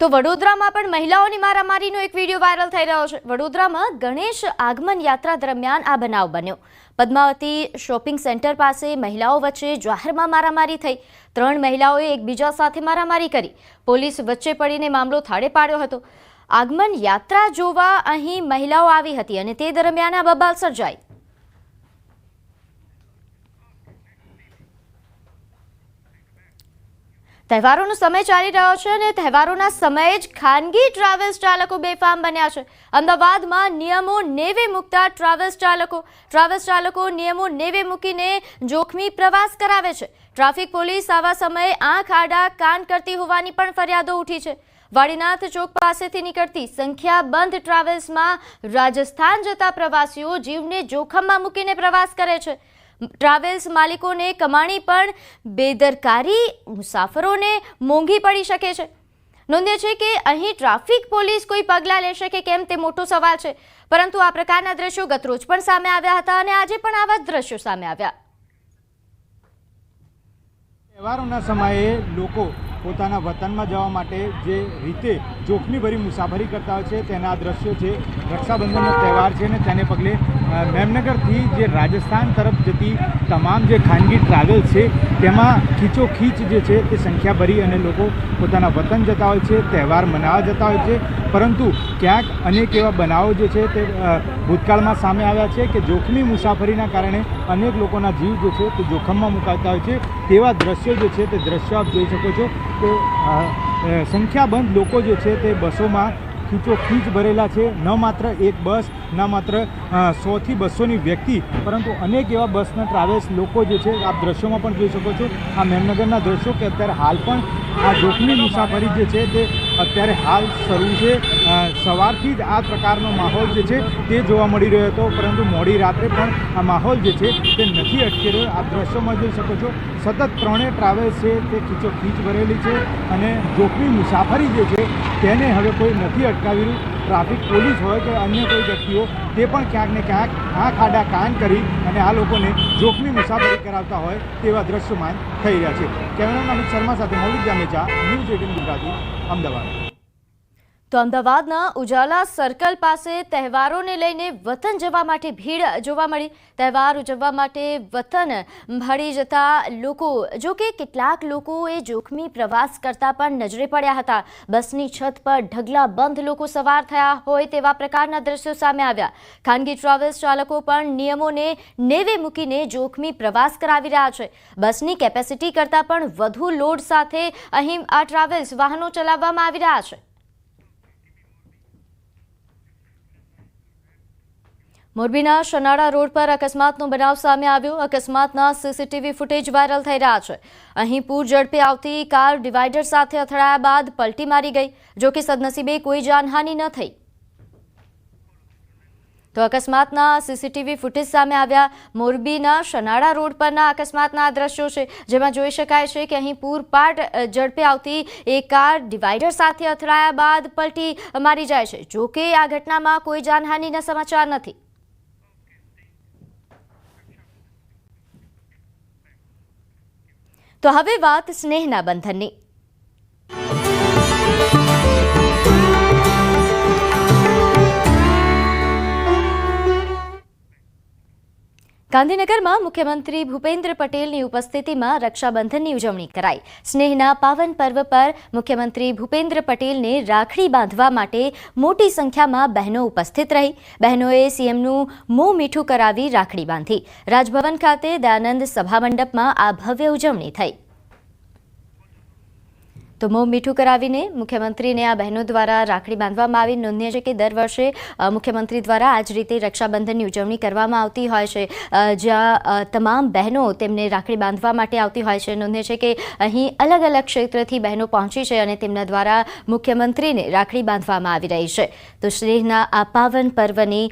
તો વડોદરામાં પણ મહિલાઓની મારામારીનો એક વીડિયો વાયરલ થઈ રહ્યો છે. વડોદરામાં ગણેશ આગમન યાત્રા દરમિયાન આ બનાવ બન્યો. પદ્માવતી શોપિંગ સેન્ટર પાસે મહિલાઓ વચ્ચે જાહેરમાં મારામારી થઈ. ત્રણ મહિલાઓએ એકબીજા સાથે મારામારી કરી. પોલીસ વચ્ચે પડીને મામલો થાળે પાડ્યો હતો. આગમન યાત્રા જોવા અહીં મહિલાઓ આવી હતી અને તે દરમિયાન આ બબાલ સર્જાઈ. તહેવારોનો સમય ચાલી રહ્યો છે અને તહેવારોના સમયે જ ખાનગી ટ્રાવેલ્સ ચાલકો બેફામ બન્યા છે. અમદાવાદમાં નિયમો નેવે મૂકતા ટ્રાવેલ્સ ચાલકો ટ્રાવેલ્સ ચાલકો નિયમો નેવે મૂકીને જોખમી પ્રવાસ કરાવે છે. ટ્રાફિક પોલીસ આવા સમયે આંખ, આડા, કાન કરતી હોવાની પણ ફરિયાદો ઉઠી છે. વાડીનાથ ચોક પાસેથી નીકળતી સંખ્યાબંધ ટ્રાવેલ્સમાં રાજસ્થાન જતા પ્રવાસીઓ જીવને જોખમમાં મૂકીને પ્રવાસ કરે છે. ટ્રાવેલ્સ માલિકોને કમાણી પણ બેદરકારી, મુસાફરોને મોંઘી પડી શકે છે. નોંધ્ય છે કે અહીં ટ્રાફિક પોલીસ કોઈ પગલાં લેશે કે કેમ તે મોટો સવાલ છે. પરંતુ આ પ્રકારના દ્રશ્યો ગતરોજ પણ સામે આવ્યા હતા અને આજે પણ આવા જ દ્રશ્યો સામે આવ્યા. તહેવારોના સમયે લોકો પોતાના વતનમાં જવા માટે જે રીતે જોખમીભરી મુસાફરી કરતા હોય છે, તેના દ્રશ્યો છે. રક્ષાબંધનનો તહેવાર છે ને તેને પગલે મેમનગરથી જે રાજસ્થાન તરફ જતી તમામ જે ખાનગી ટ્રાવેલ છે, તેમાં ખીચોખીચ જે છે, તે સંખ્યાભરી અને લોકો પોતાના વતન જતા હોય છે, તહેવાર મનાવવા જતા હોય છે. પરંતુ ક્યાંક અનેક એવા બનાવો જે છે, તે ભૂતકાળમાં સામે આવ્યા છે કે જોખમી મુસાફરીના કારણે અનેક લોકોના જીવ જે છે, તે જોખમમાં મુકાતા હોય છે. તેવા દ્રશ્યો જે છે, તે દ્રશ્યો આપ જોઈ શકો છો કે સંખ્યાબંધ લોકો જે છે, તે બસોમાં ખીચોખીચ ભરેલા છે. ન માત્ર એક બસ ન માત્ર સોથી બસોની વ્યક્તિ, પરંતુ અનેક એવા બસના ટ્રાવેલ્સ લોકો જે છે, આપ દ્રશ્યોમાં પણ જોઈ શકો છો. આ મેમનગરના દ્રશ્યો કે અત્યારે હાલ પણ આ જોખમી મુસાફરી જે છે તે અત્યારે હાલ શરૂ છે. સવારથી જ આ પ્રકારનો માહોલ જે છે તે જોવા મળી રહ્યો હતો, પરંતુ મોડી રાત્રે પણ આ માહોલ જે છે તે નથી અટકી રહ્યો આ દ્રશ્યોમાં જોઈ શકો છો, સતત ત્રણેય ટ્રાવેલ્સ છે તે ખીચોખીચ ભરેલી છે અને જોખમી મુસાફરી જે છે તેને હવે કોઈ નથી અટકાવી રહ્યું. ટ્રાફિક પોલીસ હોય કે અન્ય કોઈ વ્યક્તિઓ તે પણ ક્યાંક ને ક્યાંક આંખ આડા કાન કરી અને આ લોકોને જોખમી મુસાફરી કરાવતા હોય તેવા દ્રશ્યમાન થઈ રહ્યા છે. કેમેરામેન અમિત શર્મા સાથે મૌલિક જામેજા ન્યૂઝ એટીન ગુજરાતી, અમદાવાદ. તો અમદાવાદના ઉજાલા સર્કલ પાસે તહેવારોને લઈને વતન જવા માટે ભીડ જોવા મળી. તહેવાર ઉજવવા માટે વતન ભળી જતા લોકો, જો કે કેટલાક લોકોએ જોખમી પ્રવાસ કરતા પણ નજરે પડ્યા હતા. બસની છત પર ઢગલા બંધ લોકો સવાર થયા હોય તેવા પ્રકારના દ્રશ્યો સામે આવ્યા. ખાનગી ટ્રાવેલ્સ ચાલકો પણ નિયમોને નેવે મૂકીને જોખમી પ્રવાસ કરાવી રહ્યા છે. બસની કેપેસિટી કરતાં પણ વધુ લોડ સાથે અહીં આ ટ્રાવેલ્સ વાહનો ચલાવવામાં આવી રહ્યા છે. મોરબીના શનાળા રોડ પર અકસ્માતનો બનાવ સામે આવ્યો. અકસ્માતના સીસીટીવી ફૂટેજ વાયરલ થઈ રહ્યા છે. અહીં પૂર ઝડપે આવતી કાર ડિવાઈડર સાથે અથડાયા બાદ પલટી મારી ગઈ, જો કે સદનસીબે કોઈ જાનહાનિ ન થઈ. તો અકસ્માતના સીસીટીવી ફૂટેજ સામે આવ્યા મોરબીના શનાળા રોડ પરના અકસ્માતના દ્રશ્યો છે, જેમાં જોઈ શકાય છે કે અહીં પૂરપાટ ઝડપે આવતી એક કાર ડિવાઈડર સાથે અથડાયા બાદ પલટી મારી જાય છે. જોકે આ ઘટનામાં કોઈ જાનહાનિના સમાચાર નથી. તો હવે વાત સ્નેહના બંધનની. ગાંધીનગરમાં મુખ્યમંત્રી ભૂપેન્દ્ર પટેલની ઉપસ્થિતિમાં રક્ષાબંધનની ઉજવણી કરાઈ. સ્નેહના પાવન પર્વ પર મુખ્યમંત્રી ભૂપેન્દ્ર પટેલને રાખડી બાંધવા માટે મોટી સંખ્યામાં બહેનો ઉપસ્થિત રહી. બહેનોએ સીએમનું મોં મીઠું કરાવી રાખડી બાંધી. રાજભવન ખાતે દયાનંદ સભામંડપમાં આ ભવ્ય ઉજવણી થઈ. તો મોં મીઠું કરાવીને મુખ્યમંત્રીને આ બહેનો દ્વારા રાખડી બાંધવામાં આવી. નોંધનીય છે કે દર વર્ષે મુખ્યમંત્રી દ્વારા આ જ રીતે રક્ષાબંધનની ઉજવણી કરવામાં આવતી હોય છે. જ્યાં તમામ બહેનો તેમને રાખડી બાંધવા માટે આવતી હોય છે. નોંધનીય છે કે અહીં અલગ અલગ ક્ષેત્રથી બહેનો પહોંચી છે અને તેમના દ્વારા મુખ્યમંત્રીને રાખડી બાંધવામાં આવી રહી છે. તો સ્નેહના આ પાવન પર્વની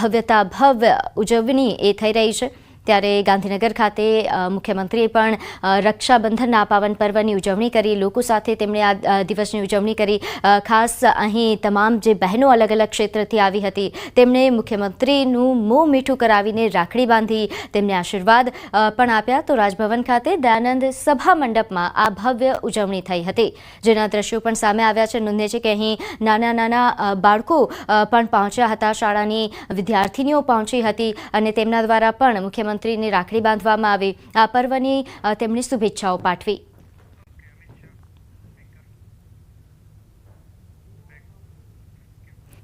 ભવ્યતા ભવ્ય ઉજવણી એ થઈ રહી છે. ત્યારે ગાંધીનગર ખાતે મુખ્યમંત્રીએ પણ રક્ષાબંધનના પાવન પર્વની ઉજવણી કરી. લોકો સાથે તેમણે આ દિવસની ઉજવણી કરી. ખાસ અહીં તમામ જે બહેનો અલગ અલગ ક્ષેત્રથી આવી હતી, તેમણે મુખ્યમંત્રીનું મોં મીઠું કરાવીને રાખડી બાંધી, તેમને આશીર્વાદ પણ આપ્યા. તો રાજભવન ખાતે દયાનંદ સભા મંડપમાં આ ભવ્ય ઉજવણી થઈ હતી. જેના દ્રશ્યો પણ સામે આવ્યા છે. નોંધે છે કે અહીં નાના નાના બાળકો પણ પહોંચ્યા હતા. શાળાની વિદ્યાર્થીનીઓ પહોંચી હતી અને તેમના દ્વારા પણ મુખ્યમંત્રીને રાખડી બાંધવામાં આવી. આ પર્વની તેમણે શુભેચ્છાઓ પાઠવી.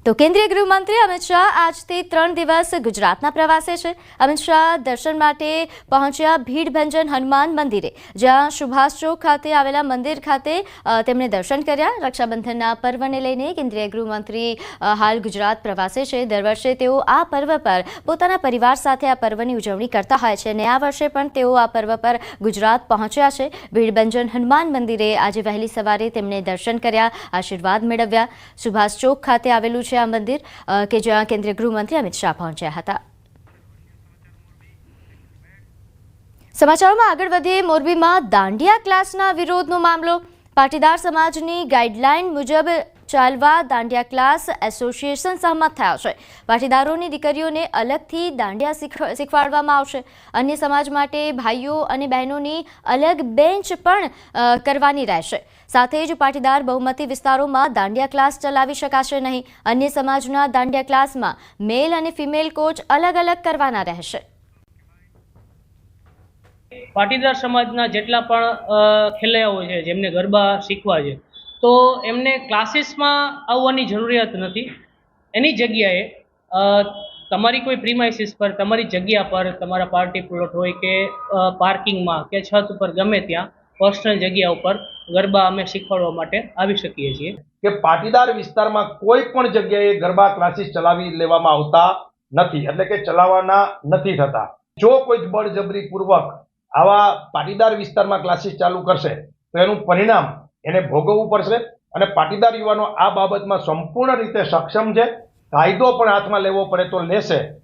તો કેન્દ્રીય ગૃહમંત્રી અમિત શાહ આજથી ત્રણ દિવસ ગુજરાતના પ્રવાસે છે. અમિત શાહ દર્શન માટે પહોંચ્યા ભીડભંજન હનુમાન મંદિરે, જ્યાં સુભાષ ચોક ખાતે આવેલા મંદિર ખાતે તેમણે દર્શન કર્યા. રક્ષાબંધનના પર્વને લઈને કેન્દ્રીય ગૃહમંત્રી હાલ ગુજરાત પ્રવાસે છે. દર વર્ષે તેઓ આ પર્વ પર પોતાના પરિવાર સાથે આ પર્વની ઉજવણી કરતા હોય છે અને આ વર્ષે પણ તેઓ આ પર્વ પર ગુજરાત પહોંચ્યા છે. ભીડભંજન હનુમાન મંદિરે આજે વહેલી સવારે તેમણે દર્શન કર્યા, આશીર્વાદ મેળવ્યા. સુભાષ ચોક ખાતે આવેલું છે આ મંદિર કે જ્યાં કેન્દ્રીય ગૃહમંત્રી અમિત શાહ પહોંચ્યા હતા સમાચારોમાં આગળ વધીએ મોરબીમાં દાંડિયા ક્લાસના વિરોધનો મામલો. પાટીદાર સમાજની ગાઈડલાઈન મુજબ ચાલવા દાંડિયા ક્લાસ એસોસિએશન સહમત થયા છે. પાટીદારોની દીકરીઓને અલગથી દાંડિયા શીખવાડવામાં આવશે. અન્ય સમાજ માટે ભાઈઓ અને બહેનોની અલગ બેન્ચ પણ કરવાની રહેશે. સાથે જ પાટીદાર બહુમતી વિસ્તારોમાં દાંડિયા ક્લાસ ચલાવી શકાશે નહીં. અન્ય સમાજના દાંડિયા ક્લાસમાં મેલ અને ફિમેલ કોચ અલગ અલગ કરવાના રહેશે. પાટીદાર સમાજના જેટલા પણ ખેલૈયાઓ છે, જેમને ગરબા શીખવા છે તો એમને ક્લાસીસમાં આવવાની જરૂરિયાત નથી. એની જગ્યાએ તમારી કોઈ પ્રીમાઇસીસ પર, તમારી જગ્યા પર, તમારા પાર્ટી પ્લોટ હોય કે પાર્કિંગમાં કે છત ઉપર ગમે ત્યાં, પર્સનલ જગ્યા ઉપર ગરબા અમે શીખવાડવા માટે આવી શકીએ છીએ. કે પાટીદાર વિસ્તારમાં કોઈ પણ જગ્યાએ ગરબા ક્લાસીસ ચલાવી લેવામાં આવતા નથી, એટલે કે ચલાવવાના નથી થતા. જો કોઈ બળજબરીપૂર્વક બળજબરી પૂર્વક આવા પાટીદાર વિસ્તારમાં ક્લાસીસ ચાલુ કરશે, તો એનું પરિણામ એને ભોગવવું પડશે અને પાટીદાર યુવાનો આ બાબતમાં સંપૂર્ણ રીતે સક્ષમ છે. કાયદો પણ હાથમાં લેવો પડે તો લેશે.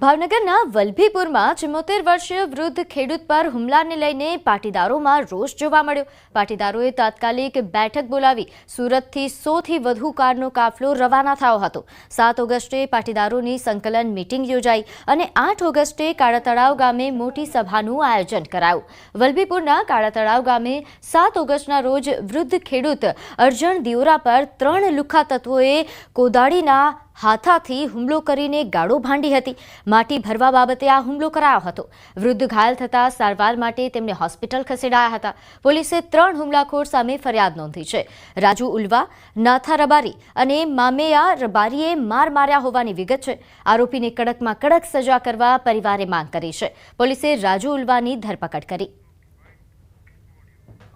ભાવનગરના વલભીપુરમાં ચુમ્મોતેર વર્ષીય વૃદ્ધ ખેડૂત પર હુમલાને લઈને પાટીદારોમાં રોષ જોવા મળ્યો. પાટીદારોએ તાત્કાલિક બેઠક બોલાવી સુરતથી સોથી વધુ કારનો કાફલો રવાના થયો હતો. સાત ઓગસ્ટે પાટીદારોની સંકલન મીટિંગ યોજાઈ અને આઠ ઓગસ્ટે કાળા તળાવ ગામે મોટી સભાનું આયોજન કરાયું. વલભીપુરના કાળા તળાવ ગામે સાત ઓગસ્ટના રોજ વૃદ્ધ ખેડૂત અર્જણ દિયોરા પર ત્રણ લુખા તત્વોએ કોદાળીના હાથાથી હુમલો કરીને ગાળો ભાંડી હતી. માટી ભરવા બાબતે આ હુમલો કરાયો હતો. વૃદ્ધ ઘાયલ થતા સારવાર માટે તેમને હોસ્પિટલ ખસેડાયા હતા. પોલીસે ત્રણ હુમલાખોર સામે ફરિયાદ નોંધી છે. રાજુ ઉલવા, નાથા રબારી અને મામેયા રબારીએ માર માર્યા હોવાની વિગત છે. આરોપીને કડકમાં કડક સજા કરવા પરિવારે માંગ કરી છે. પોલીસે રાજુ ઉલવાની ધરપકડ કરી.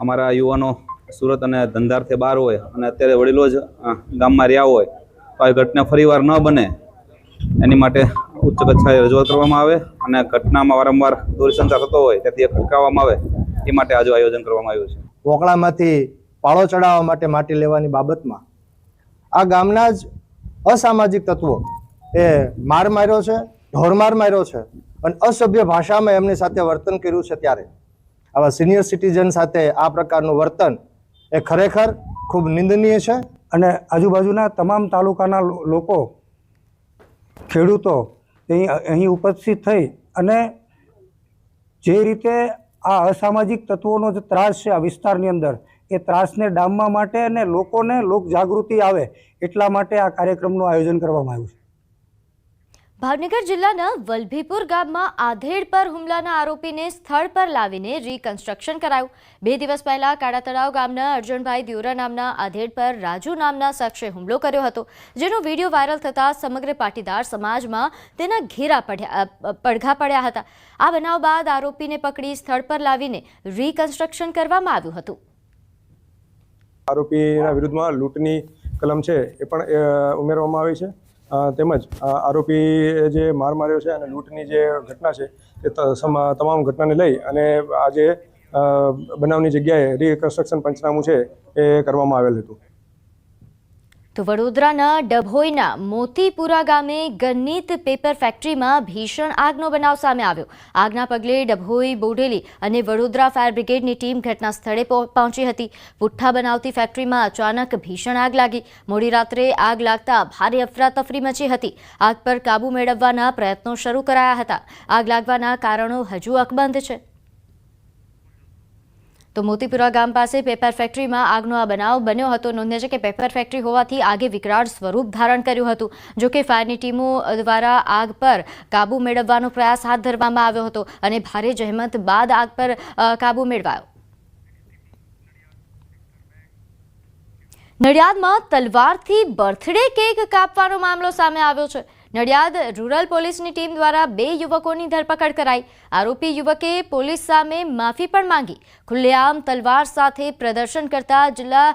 અમારા યુવાનો સુરત અને ધંધારથી બહાર હોય અને અત્યારે વડીલો જ ગામમાં રહ્યા હોય તો આ ઘટના ફરીવાર ન બને, એની માટે ઉચ્ચ કક્ષાએ રજૂઆત કરવામાં આવે અને ઘટનામાં વારંવાર દૂરસંચાર થતો હોય એક અટકાવવામાં આવે, એ માટે આજે આયોજન કરવામાં આવ્યું છે. વોકળામાંથી પાળો ચડાવવા માટે માટી લેવાની બાબતમાં આ ગામના જ અસામાજિક તત્વો એ માર માર્યો છે ઢોરમાર માર્યો છે અને અસભ્ય ભાષામાં એમની સાથે વર્તન કર્યું છે ત્યારે. આવા સિનિયર સિટીઝન સાથે આ પ્રકારનું વર્તન એ ખરેખર ખૂબ નિંદનીય છે. અને આજુબાજુના તમામ તાલુકાના લોકો, ખેડૂતો અહીં અહીં ઉપસ્થિત થઈ અને જે રીતે આ અસામાજિક તત્વોનો જે ત્રાસ છે આ વિસ્તારની અંદર, એ ત્રાસને ડામવા માટે અને લોકોને લોક જાગૃતિ આવે એટલા માટે આ કાર્યક્રમનું આયોજન કરવામાં આવ્યું છે. ભાવનગર જિલ્લાના વલભીપુર ગામમાં આધેડ પર હુમલાના આરોપીને સ્થળ પર લાવીને રીકન્સ્ટ્રક્શન કરાયું. બે દિવસ પહેલા કાળા તળાવ ગામના અર્જુનભાઈ દિયોરા નામના આધેડ પર રાજુ નામના શખ્સે હુમલો કર્યો હતો, જેનો વીડિયો વાયરલ થતાં સમગ્ર પાટીદાર સમાજમાં તેના ઘેરા પડ્યા પડઘા પડ્યા હતા. આ બનાવ બાદ આરોપીને પકડી સ્થળ પર લાવીને રીકન્સ્ટ્રક્શન કરવામાં આવ્યું હતું. આરોપીના વિરુદ્ધમાં લૂંટની કલમ છે એ પણ ઉમેરવામાં આવી છે. તેમજ આરોપી જે માર માર્યો છે અને લૂંટની જે ઘટના છે, એ તમામ ઘટનાને લઈ અને આજે બનાવની જગ્યાએ રિકન્સ્ટ્રક્શન પંચનામું છે, એ કરવામાં આવેલ હતું. તો વડોદરાના ડભોઈના મોતીપુરા ગામે ગણિત પેપર ફેક્ટરીમાં ભીષણ આગનો બનાવ સામે આવ્યો. આગના પગલે ડભોઈ, બોડેલી અને વડોદરા ફાયર બ્રિગેડની ટીમ ઘટના સ્થળે પહો- પહોંચી હતી. પુઠ્ઠા બનાવતી ફેક્ટરીમાં અચાનક ભીષણ આગ લાગી. મોડી રાત્રે આગ લાગતા ભારે અફરાતફરી મચી હતી. આગ પર કાબૂ મેળવવાના પ્રયત્નો શરૂ કરાયા હતા. આગ લાગવાના કારણો હજુ અકબંધ છે. તો મોતીપુરા ગામ પાસે પેપર ફેક્ટરીમાં આગનો આ બનાવ બન્યો હતો. નોંધ્ય છે કે પેપર ફેક્ટરી હોવાથી આગે વિકરાળ સ્વરૂપ ધારણ કર્યું હતું. જો કે ફાયરની ટીમો દ્વારા આગ પર કાબુ મેળવવાનો પ્રયાસ હાથ ધરવામાં આવ્યો હતો અને ભારે જહેમત બાદ આગ પર કાબુ મેળવાયો. નડિયાદમાં તલવારથી બર્થડે કેક કાપવાનો મામલો સામે આવ્યો છે. નડિયાદ રૂરલ પોલીસની ટીમ દ્વારા બે યુવકોની ધરપકડ કરાઈ. આરોપી યુવકે પોલીસ સામે માફી પણ માંગી. ખુલ્લેઆમ તલવાર સાથે પ્રદર્શન કરતા જિલ્લા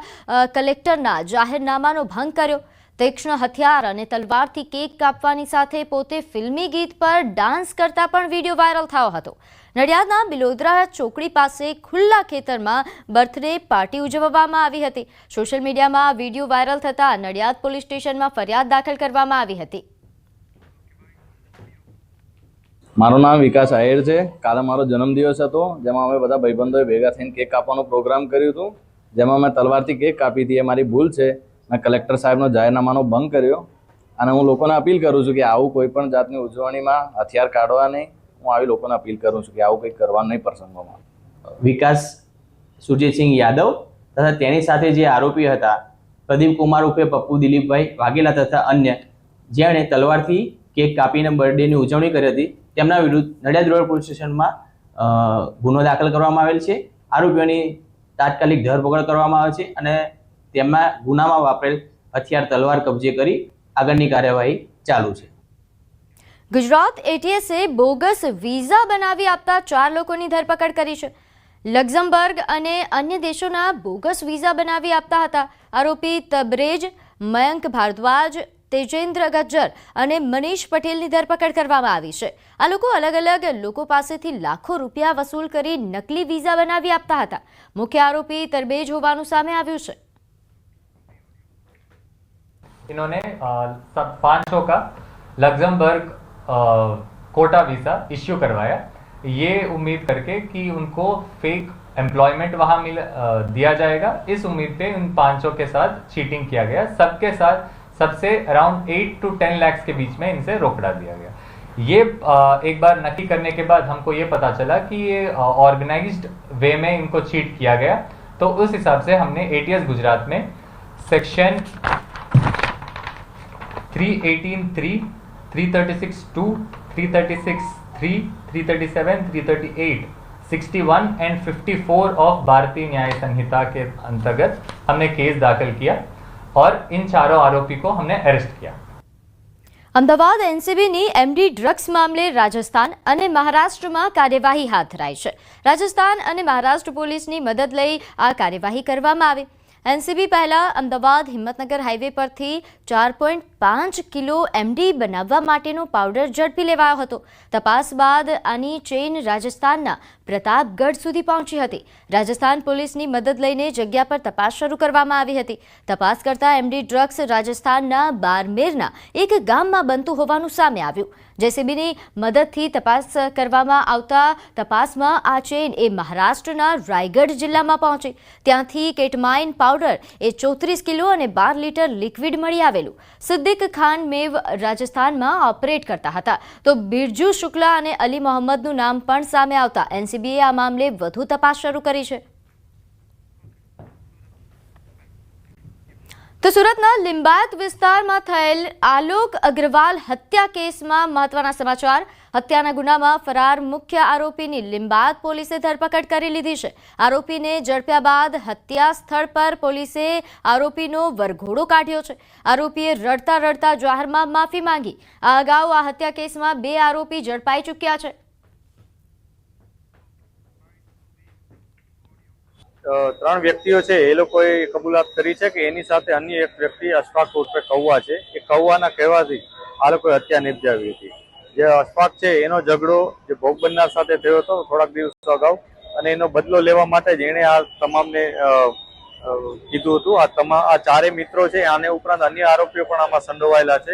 કલેક્ટરના જાહેરનામાનો ભંગ કર્યો. તીક્ષ્ણ હથિયાર અને તલવારથી કેક કાપવાની સાથે પોતે ફિલ્મી ગીત પર ડાન્સ કરતા પણ વીડિયો વાયરલ થયો હતો. નડિયાદના બિલોદરા ચોકડી પાસે ખુલ્લા ખેતરમાં બર્થડે પાર્ટી ઉજવવામાં આવી હતી. સોશિયલ મીડિયામાં વીડિયો વાયરલ થતાં નડિયાદ પોલીસ સ્ટેશનમાં ફરિયાદ દાખલ કરવામાં આવી હતી. મારું નામ વિકાસ આહિર છે. કાલે મારો જન્મદિવસ હતો, જેમાં અમે બધા ભાઈબંધોએ ભેગા થઈને કેક કાપવાનો પ્રોગ્રામ કર્યું હતું. જેમાં મેં તલવારથી કેક કાપી હતી, એ મારી ભૂલ છે. મેં કલેક્ટર સાહેબનો જાહેરનામાનો ભંગ કર્યો. અને હું લોકોને અપીલ કરું છું કે આવું કોઈ પણ જાતની ઉજવણીમાં હથિયાર કાઢવા નહીં. હું આવી લોકોને અપીલ કરું છું કે આવું કંઈક કરવાનું નહીં પ્રસંગોમાં. વિકાસ સુરજીતસિંહ યાદવ તથા તેની સાથે જે આરોપી હતા, પ્રદીપ કુમાર ઉર્ફે પપ્પુ દિલીપભાઈ વાઘેલા તથા અન્ય, જેણે તલવારથી કેક કાપીને બર્થડેની ઉજવણી કરી હતી. તેમના વિરુદ્ધ નડિયાદ રોડ પોલીસ સ્ટેશનમાં ગુનો દાખલ કરવામાં આવેલ છે. આરોપીઓની તાત્કાલિક ધરપકડ કરવામાં આવે છે અને તેમના ગુનામાં વાપરેલ હથિયાર, તલવાર કબજે કરી આગળની કાર્યવાહી ચાલુ છે. ગુજરાત એટીએસે બોગસ વિઝા બનાવી આપતા ચાર લોકોની ધરપકડ કરી છે. લક્ઝમબર્ગ અને અન્ય દેશોના બોગસ વિઝા બનાવી આપતા હતા. આરોપી તબરેજ, મયંક ભારદ્વાજ તેજેન્દ્ર ગજ્જર અને મનીષ પટેલની ધરપકડ કરવામાં આવી છે આ લોકો અલગ અલગ લોકો પાસેથી લાખો રૂપિયા વસૂલ કરી નકલી વિઝા બનાવી આપતા હતા મુખ્ય આરોપી તરબેજ હોવાનું સામે આવ્યું છે इन्होंने अ, सब पाँचों का लग्जमबर्ग कोटा वीज़ा इश्यू करवाया ये उम्मीद करके कि उनको फेक एम्प्लॉयमेंट वहाँ मिल अ, दिया जाएगा इस उम्मीद पे उन पांचों के साथ चीटिंग किया गया सबके साथ सबसे around eight to ten lakhs के बीच में इनसे रोकड़ा दिया गया। ये एक बार नक्की करने के बाद हमको ये पता चला कि ये ऑर्गेनाइज्ड वे में इनको चीट किया गया। तो उस हिसाब से हमने एटीएस गुजरात में सेक्शन 318 3 336 2 336 3 337 338 61 एंड 54 ऑफ़ भारतीय न्याय संहिता के अंतर्गत हमने केस दाखिल किया। और इन चारों आरोपी को हमने अरेस्ट किया અમદાવાદ એનસીબીની એમડી ડ્રગ્સ મામલે રાજસ્થાન અને મહારાષ્ટ્રમાં કાર્યવાહી હાથ ધરાઈ છે રાજસ્થાન અને મહારાષ્ટ્ર પોલીસની મદદ લઈ આ કાર્યવાહી કરવામાં આવી એનસીબી પહેલા અમદાવાદ હિંમતનગર હાઈવે પરથી ચાર પોઈન્ટ પાંચ કિલો એમડી બનાવવા માટેનો પાવડર ઝડપી લેવાયો હતો. તપાસ બાદ આની ચેઇન રાજસ્થાનના પ્રતાપગઢ સુધી પહોંચી હતી. રાજસ્થાન પોલીસની મદદ લઈને જગ્યા પર તપાસ શરૂ કરવામાં આવી હતી. તપાસ કરતા એમડી ડ્રગ્સ રાજસ્થાનના બારમેરના એક ગામમાં બનતું હોવાનું સામે આવ્યું. જેસીબીની મદદથી તપાસ કરવામાં આવતા તપાસમાં આ ચેઇન એ મહારાષ્ટ્રના રાયગઢ જિલ્લામાં પહોંચી. ત્યાંથી કેટમાઇન પાવડર એ ચોત્રીસ કિલો અને બાર લીટર લિક્વિડ મળી આવેલું. સિદ્દીક ખાન મેવ રાજસ્થાનમાં ઓપરેટ કરતા હતા. તો બિરજુ શુક્લા અને અલી મોહમ્મદનું નામ પણ સામે આવતા. એનસીબીએ આ મામલે વધુ તપાસ શરૂ કરી છે. તો સુરતના લિંબાયત વિસ્તારમાં થયેલ આલોક અગ્રવાલ હત્યા કેસમાં મહત્વના સમાચાર. હત્યાના ગુનામાં ફરાર મુખ્ય આરોપીની લિંબાયત પોલીસે ધરપકડ કરી લીધી છે. આરોપીને ઝડપ્યા બાદ હત્યા સ્થળ પર પોલીસે આરોપીનો વરઘોડો કાઢ્યો છે. આરોપીએ રડતા રડતા જાહેરમાં માફી માંગી. આ અગાઉ આ હત્યા કેસમાં બે આરોપી ઝડપાઈ ચૂક્યા છે. ત્રણ વ્યક્તિઓ છે, એ લોકોએ કબૂલાત કરી છે કે એની સાથે અન્ય એક વ્યક્તિ અશફાક ઉર્ફે કૌવા છે. એ કૌવાના કહેવાથી આ લોકોએ હત્યા નિપજાવી હતી. જે અશફાક છે, એનો ઝઘડો જે ભોગ બનનાર સાથે થયો હતો, થોડાક દિવસો અગાઉ, અને એનો બદલો લેવા માટે જ એણે આ તમામને કીધું હતું. આ તમામ આ ચારે મિત્રો છે, આને ઉપરાંત અન્ય આરોપીઓ પણ આમાં સંડોવાયેલા છે.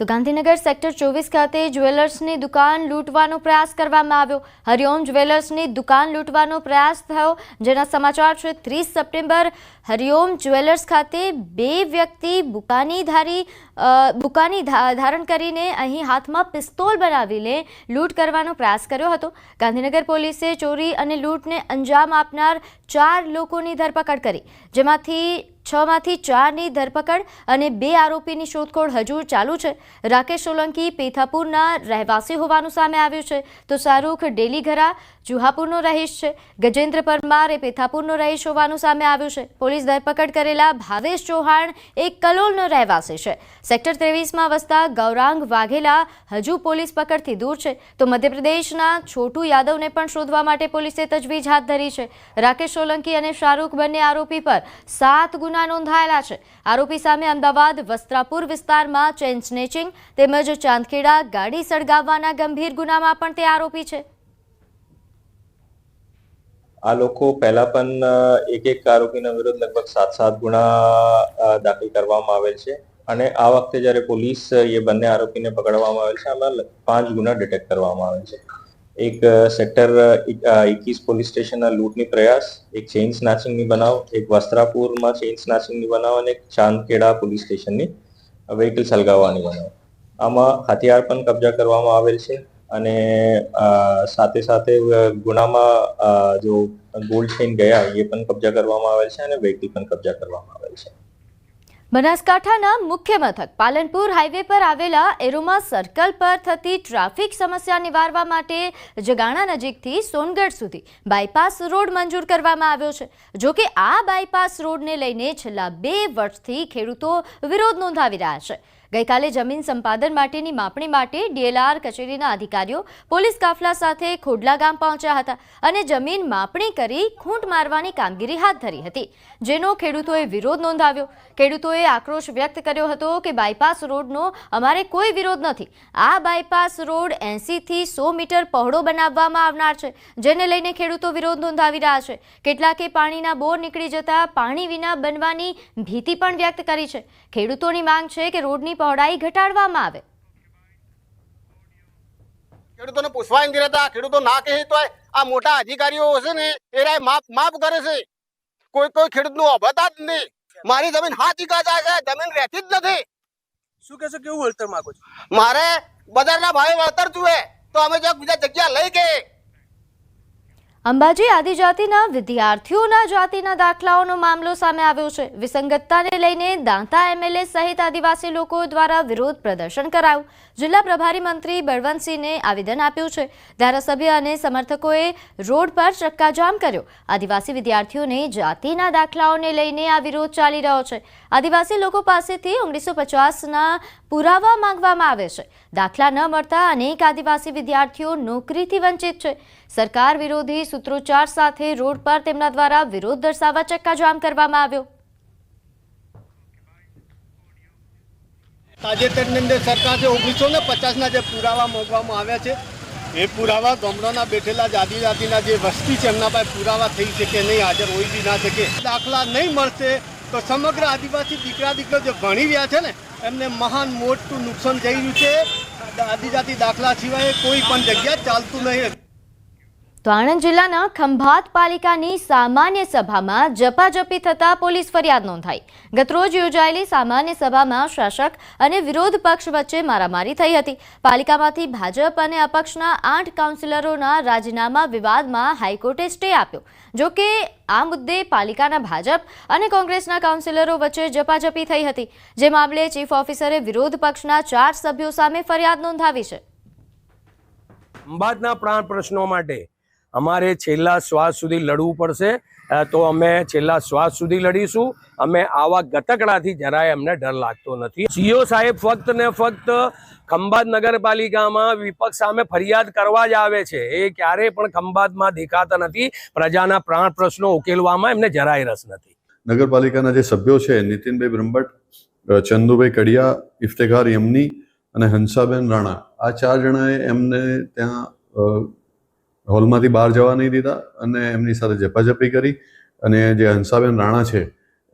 તો ગાંધીનગર સેક્ટર ચોવીસ ખાતે જ્વેલર્સની દુકાન લૂંટવાનો પ્રયાસ કરવામાં આવ્યો. હરિઓમ જ્વેલર્સની દુકાન લૂંટવાનો પ્રયાસ થયો. જેના સમાચાર છે, ત્રીસ સપ્ટેમ્બર હરિઓમ જ્વેલર્સ ખાતે બે વ્યક્તિ બુકાની ધારી બુકાની ધારણ કરીને અહીં હાથમાં પિસ્તોલ બનાવીને લૂંટ કરવાનો પ્રયાસ કર્યો હતો. ગાંધીનગર પોલીસે ચોરી અને લૂંટને અંજામ આપનાર ચાર લોકોની ધરપકડ કરી. જેમાંથી છમાંથી ચારની ધરપકડ અને બે આરોપીની શોધખોળ હજુ ચાલુ છે. રાકેશ સોલંકી પેથાપુરના રહેવાસી હોવાનું સામે આવ્યું છે. તો શાહરૂખ ડેલીઘરા જુહાપુરનો રહીશ છે. ગજેન્દ્ર પરમાર એ પેથાપુરનો રહીશ હોવાનું સામે આવ્યું છે. પોલીસ ધરપકડ કરેલા ભાવેશ ચૌહાણ એક કલોલનો રહેવાસી છે. સેક્ટર ત્રેવીસમાં વસતા ગૌરાંગ વાઘેલા હજુ પોલીસ પકડથી દૂર છે. તો મધ્યપ્રદેશના છોટુ યાદવને પણ શોધવા માટે પોલીસે તજવીજ હાથ ધરી છે. રાકેશ સોલંકી અને શાહરૂખ બંને આરોપી પર સાત ગુના નોંધાયેલા છે. આરોપી સામે અમદાવાદ, વસ્ત્રાપુર વિસ્તારમાં ચેન સ્નેચિંગ તેમજ ચાંદખેડા ગાડી સળગાવવાના ગંભીર ગુનામાં પણ તે આરોપી છે. આ લોકો પહેલા પણ એક એક આરોપીના વિરુદ્ધ લગભગ સાત સાત ગુના દાખલ કરવામાં આવેલ છે અને આ વખતે જ્યારે પોલીસ એ બંને આરોપીને પકડવામાં આવેલ છે, આમાં પાંચ ગુના ડિટેક્ટ કરવામાં આવેલ છે. એક સેક્ટર એકવીસ પોલીસ સ્ટેશનના લૂંટની પ્રયાસ, એક ચેઇન સ્નેચિંગની બનાવ, એક વસ્ત્રાપુરમાં ચેઇન સ્નેચિંગની બનાવ અને એક ચાંદકેડા પોલીસ સ્ટેશનની વ્હીકલ સળગાવવાની બનાવ. આમાં હથિયાર પણ કબજા કરવામાં આવેલ છે અને સાથે સાથે ગુનામાં જો ગોલ્ડ ચેઇન ગયા, એ પણ કબજા કરવામાં આવેલ છે અને વ્હીકલ પણ કબજા કરવામાં આવેલ છે. બનાસકાંઠાના મુખ્ય મથક પાલનપુર હાઈવે પર આવેલા એરોમા સર્કલ પર થતી ટ્રાફિક સમસ્યા નિવારવા માટે જગાણા નજીકથી સોનગઢ સુધી બાયપાસ રોડ મંજૂર કરવામાં આવ્યો છે. જોકે આ બાયપાસ રોડને લઈને છેલ્લા બે વર્ષથી ખેડૂતો વિરોધ નોંધાવી રહ્યા છે. ગઈકાલે જમીન સંપાદન માટેની માપણી માટે ડીએલઆર કચેરીના અધિકારીઓ પોલીસ કાફલા સાથે ખોડલા ગામ પહોંચ્યા હતા અને જમીન માપણી કરી ખૂંટ મારવાની કામગીરી હાથ ધરી હતી. જેનો ખેડૂતોએ વિરોધ નોંધાવ્યો. ખેડૂતોએ આક્રોશ વ્યક્ત કર્યો હતો કે બાયપાસ રોડનો અમારે કોઈ વિરોધ નથી. આ બાયપાસ રોડ એંસીથી સો મીટર પહોળો બનાવવામાં આવનાર છે, જેને લઈને ખેડૂતો વિરોધ નોંધાવી રહ્યા છે. કેટલાકે પાણીના બોર નીકળી જતા પાણી વિના બનવાની ભીતિ પણ વ્યક્ત કરી છે. ખેડૂતોની માંગ છે કે રોડની પહોળાઈ ઘટાડવામાં આવે. ખેડૂતોને પૂછવા નથી રહેતા ખેડૂતો ના કહે તો આ મોટા અધિકારીઓ છે ને એ રાય માપ માફ કરે છે. કોઈ કોઈ ખેડૂતનું અભતા જ નહીં. મારી જમીન હાથ જાય છે જમીન રહેતી જ નથી. શું કહેશો કેવું વળતર માંગો છો? મારે બજારના ભાવે વળતર જુએ તો અમે જ્યાં બીજા જગ્યા લઈ ગયે અંબાજી આદિજાતિના વિદ્યાર્થીઓના જાતિના દાખલાઓનો મામલો સામે આવ્યો છે. વિસંગતતાને લઈને દાંતા એમએલએ સહિત આદિવાસી લોકો દ્વારા વિરોધ પ્રદર્શન કરાયું. જિલ્લા પ્રભારી મંત્રી બળવંતસિંહને આવેદન આપ્યું છે. ધારાસભ્ય અને સમર્થકોએ રોડ પર ચક્કાજામ કર્યો. આદિવાસી વિદ્યાર્થીઓને જાતિના દાખલાઓને લઈને આ વિરોધ ચાલી રહ્યો છે. આદિવાસી લોકો પાસેથી ઓગણીસો પચાસના પુરાવા માંગવામાં આવે છે. દાખલા ન મળતા અનેક આદિવાસી વિદ્યાર્થીઓ નોકરીથી વંચિત છે. સરકાર વિરોધી સૂત્રોચ્ચાર સાથે રોડ પર તેમના દ્વારા વિરોધ દર્શાવવા ચક્કાજામ કરવામાં આવ્યો. તાજેતરની અંદર સરકાર જે ઓગણીસો ને પચાસના જે પુરાવા માંગવામાં આવ્યા છે, એ પુરાવા ગામડાના બેઠેલા જ આદિજાતિના જે વસ્તી છે, એમના પાસે પુરાવા થઈ શકે નહીં, હાજર હોય બી ના શકે. દાખલા નહીં મળશે તો સમગ્ર આદિવાસી દીકરા દીકરા જે ભણી રહ્યા છે ને, એમને મહાન મોટું નુકસાન થઈ રહ્યું છે. આદિજાતિ દાખલા સિવાય કોઈ પણ જગ્યા ચાલતું નહીં. તો આણંદ જિલ્લાના ખંભાત પાલિકાની સામાન્ય સભામાં જપાજપી થતા પોલીસ ફરિયાદ નોંધાઈ. ગતરોજ યોજાયેલી સામાન્ય સભામાં શાસક અને વિરોધ પક્ષ વચ્ચે મારામારી થઈ હતી. પાલિકામાંથી ભાજપ અને અપક્ષના આઠ કાઉન્સિલરોના રાજીનામા વિવાદમાં હાઈકોર્ટે સ્ટે આપ્યો. જો કે, આ મુદ્દે પાલિકાના ભાજપ અને કોંગ્રેસના કાઉન્સિલરો વચ્ચે જપાજપી થઈ હતી, જે મામલે ચીફ ઓફિસરે વિરોધ પક્ષના ચાર સભ્યો સામે ફરિયાદ નોંધાવી છે. અંબાદના પ્રાણ પ્રશ્નો માટે અમારે છેલ્લા શ્વાસ સુધી લડવું પડશે. તો અમે છેલ્લા શ્વાસ સુધી લડીશું. અમે આવા ગતકડાથી જરાય અમને ડર લાગતો નથી. સીઓ સાહેબ ફક્ત ને ફક્ત ખંભાત નગરપાલિકામાં વિપક્ષ સામે ફરિયાદ કરવા જ આવે છે. એ ક્યારેય પણ ખંભાતમાં દેખાતા નથી. પ્રજાના પ્રાણ પ્રશ્નો ઉકેલવામાં એમને જરાય રસ નથી. નગરપાલિકાના જે સભ્યો છે, નીતિનભાઈ બ્રહ્મભટ્ટ ચંદુભાઈ કડિયા, ઇફ્તેખાર યમની અને હંસાબેન રાણા, આ ચાર જણાએ એમને ત્યાં હોલમાંથી બહાર જવા નહીં દીધા અને એમની સાથે ઝપાઝપી કરી અને જે હંસાબેન રાણા છે,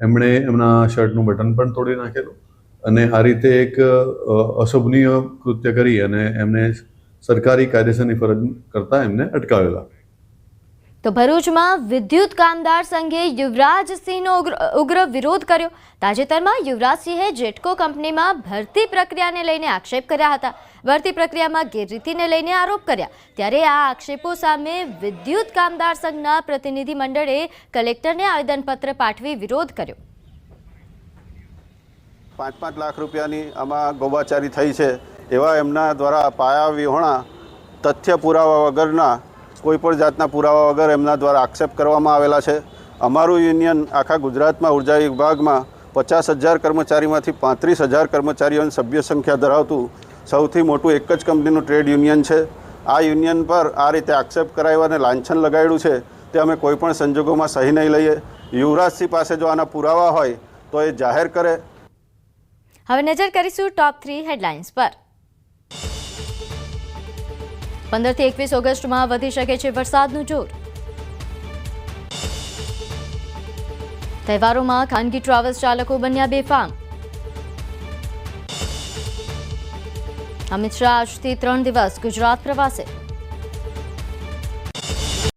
એમણે એમના શર્ટનું બટન પણ તોડી નાખેલું અને આ રીતે એક અશોભનીય કૃત્ય કરી અને એમને સરકારી કાયદેસરની ફરજ કરતા એમને અટકાવેલા. તો ભરૂચમાં વિદ્યુત કામદાર સંઘે યુવરાજસિંહનો ઉગ્ર વિરોધ કર્યો. તાજેતરમાં યુવરાજસિંહે જેટકો કંપનીમાં ભરતી પ્રક્રિયાને લઈને આક્ષેપ કર્યા હતા. ભરતી પ્રક્રિયામાં ગેરરીતિને લઈને આરોપ કર્યા. ત્યારે આ આક્ષેપો સામે વિદ્યુત કામદાર સંઘના પ્રતિનિધિ મંડળે કલેક્ટરને આવેદનપત્ર પાઠવી વિરોધ કર્યો. પાંચ પાંચ લાખ રૂપિયાની આમાં ગોબાચારી થઈ છે. એવા એમના દ્વારા પાયા વિહોણા તથ્ય પુરાવા વગરના કોઈ પણ જાતના પુરાવા વગર એમના દ્વારા આક્ષેપ કરવામાં આવેલા છે. અમારું યુનિયન આખા ગુજરાતમાં ઊર્જા વિભાગમાં પચાસ હજાર કર્મચારીમાંથી પાંત્રીસ હજાર કર્મચારીઓની સભ્ય સંખ્યા ધરાવતું સૌથી મોટું એક જ કંપનીનું ટ્રેડ યુનિયન છે. આ યુનિયન પર આ રીતે આક્ષેપ કરાવ્યો અને લાંછન લગાડ્યું છે તે અમે કોઈપણ સંજોગોમાં સહી નહીં લઈએ. યુવરાજસિંહ પાસે જો આના પુરાવા હોય તો એ જાહેર કરે. હવે નજર કરીશું ટોપ થ્રી હેડલાઇન્સ પર. પંદરથી એકવીસ ઓગસ્ટમાં વધી શકે છે વરસાદનું જોર. તહેવારોમાં ખાનગી ટ્રાવેલ્સ ચાલકો બન્યા બેફામ. અમિત શાહ આજથી ત્રણ દિવસ ગુજરાત પ્રવાસે.